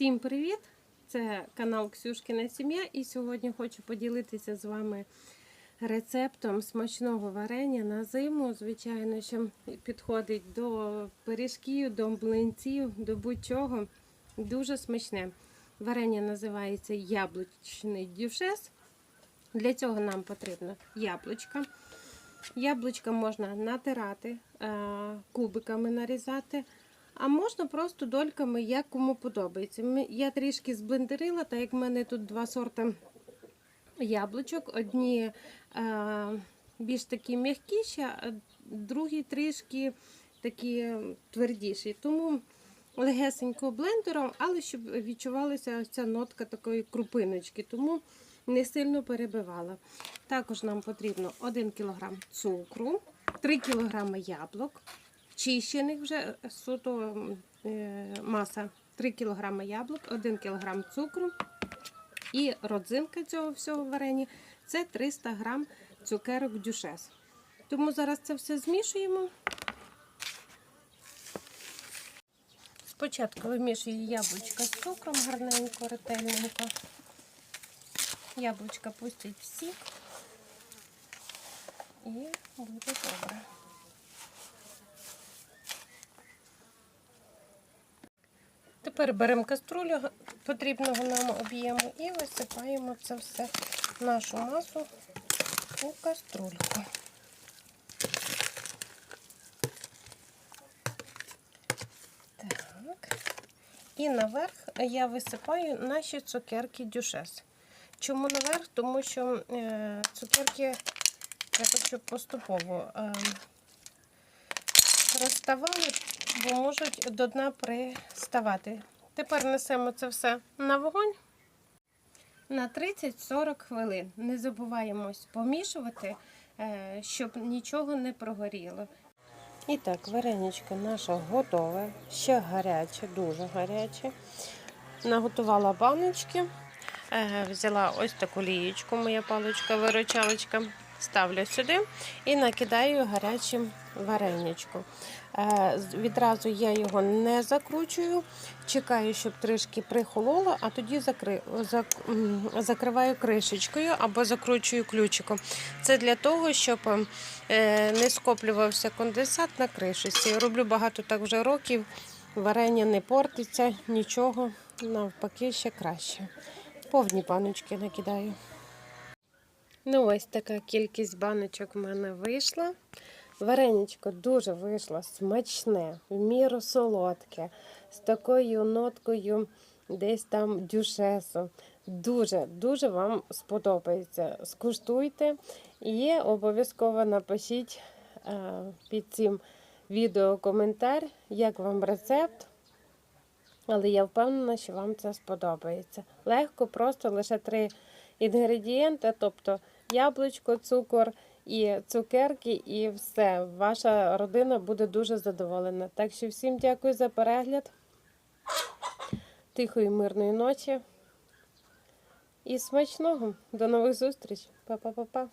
Всім привіт! Це канал Ксюшкина Сім'я, і сьогодні хочу поділитися з вами рецептом смачного варення на зиму. Звичайно, що підходить до пиріжків, до млинців, до будь-чого. Дуже смачне. Варення називається яблучний дюшес. Для цього нам потрібно яблучка. Яблучка можна натирати, е, кубиками нарізати. А можна просто дольками, як кому подобається. Я трішки зблендерила, так як в мене тут два сорти яблучок. Одні е, більш такі м'якіші, а другі трішки такі твердіші. Тому легесенько блендером, але щоб відчувалася ця нотка такої крупиночки. Тому не сильно перебивала. Також нам потрібно 1 кг цукру, 3 кг яблук чищених вже суто е, маса 3 кг яблук, 1 кг цукру і родзинка цього всього варення це 300 г цукерок дюшес. Тому зараз це все змішуємо. Спочатку вимішую яблучка з цукром гарненько, ретельненько. Яблучка пустять в сік і буде добре. Тепер беремо каструлю потрібного нам об'єму і висипаємо це все нашу масу у каструльку. Так. І наверх я висипаю наші цукерки дюшес. Чому наверх? Тому що е, цукерки треба, щоб поступово е, розставали, бо можуть до дна приставати. Тепер несемо це все на вогонь на 30-40 хвилин. Не забуваємо помішувати, е, щоб нічого не прогоріло. І так, вареничко наше готове, ще гаряче, дуже гаряче. Наготувала баночки, е, взяла ось таку лієчку, моя паличка-виручалочка. Ставлю сюди і накидаю гарячим вареничку. Е, Відразу я його не закручую, чекаю, щоб трішки прихололо, а тоді закри... зак- закриваю кришечкою або закручую ключиком. Це для того, щоб е, не скоплювався конденсат на кришечці. Роблю багато так вже років. Варення не портиться, нічого, навпаки, ще краще. Повні баночки накидаю. Ну, ось така кількість баночок в мене вийшла. Вареничко дуже вийшло смачне, в міру солодке, з такою ноткою десь там дюшесу. Дуже, дуже вам сподобається. Скуштуйте і обов'язково напишіть е, під цим відео коментар, як вам рецепт. Але я впевнена, що вам це сподобається. Легко, просто лише три інгредієнти, тобто яблучко, цукор і цукерки, і все. Ваша родина буде дуже задоволена. Так що всім дякую за перегляд. Тихої, мирної ночі. І смачного. До нових зустріч. Па-па-па-па.